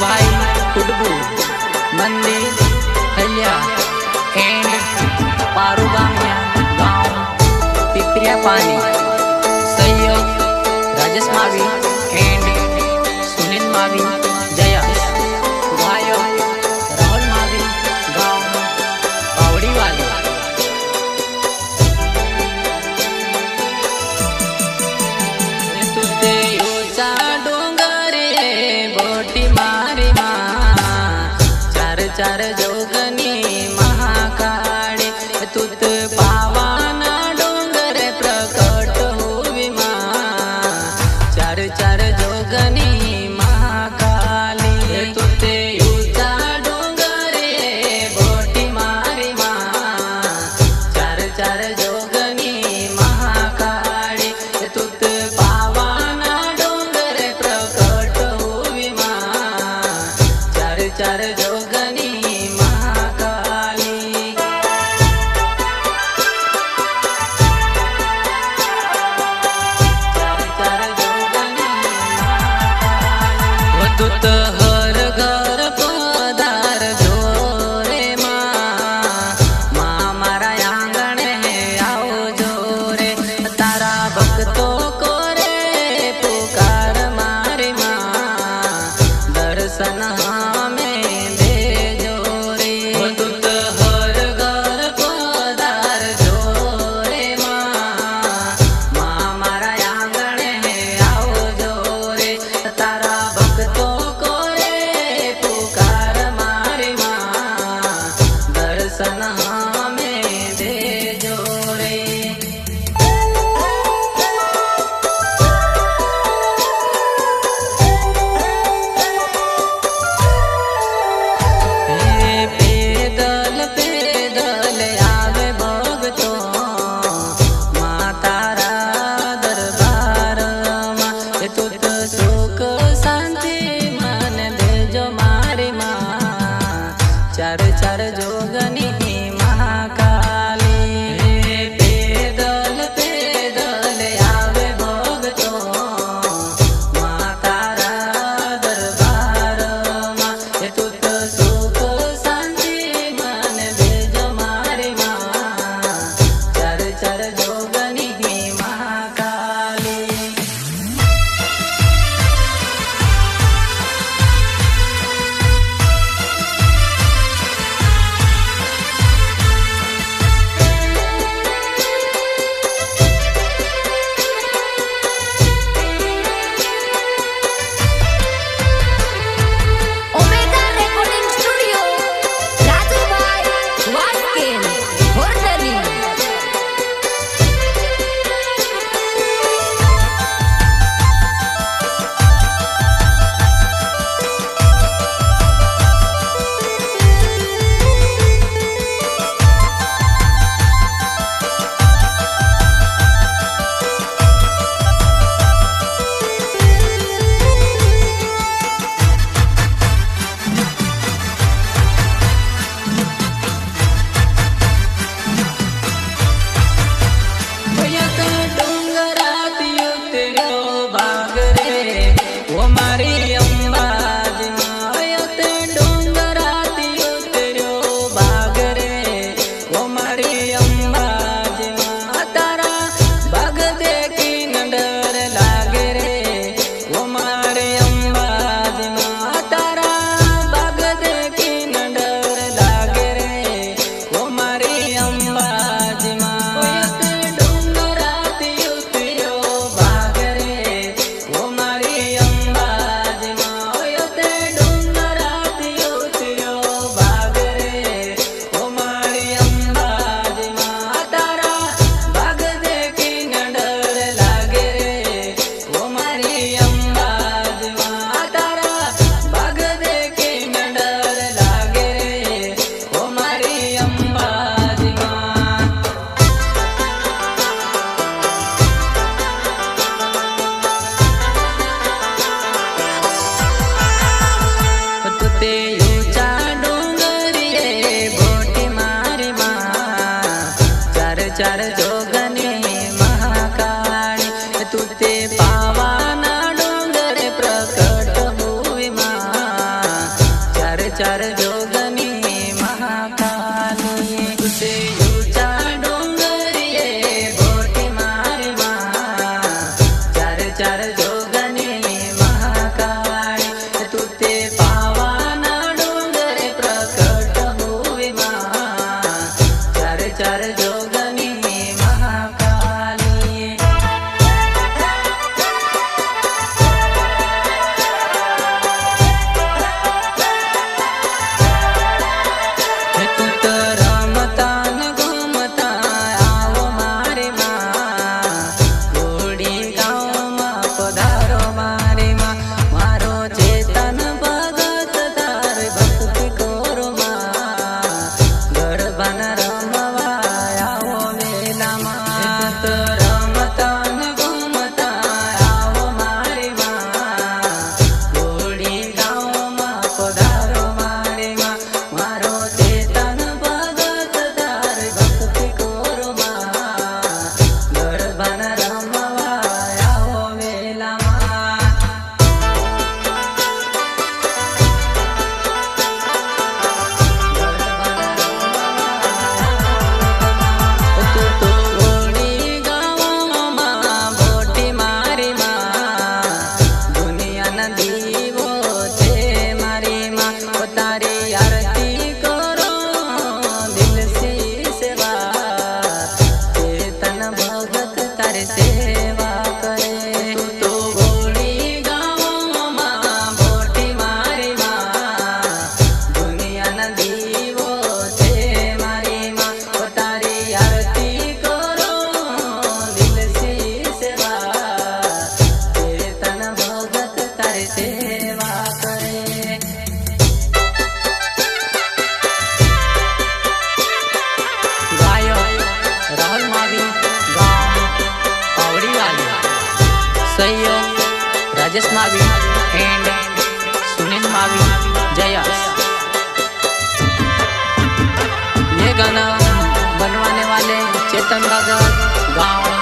ભાઈ ખુટબુ મંદિર Shout सना में दे जोड़े पेदल पेदल आवे भोग तो माता रा दरबार मा तू तो सुख शांति मन देजो मारे मा ચાર ચાર જોગની try to do body सहयोग राजेश मावी एंड सुनील मावी जया। ये गाना बनवाने वाले चेतन भगत गाँव।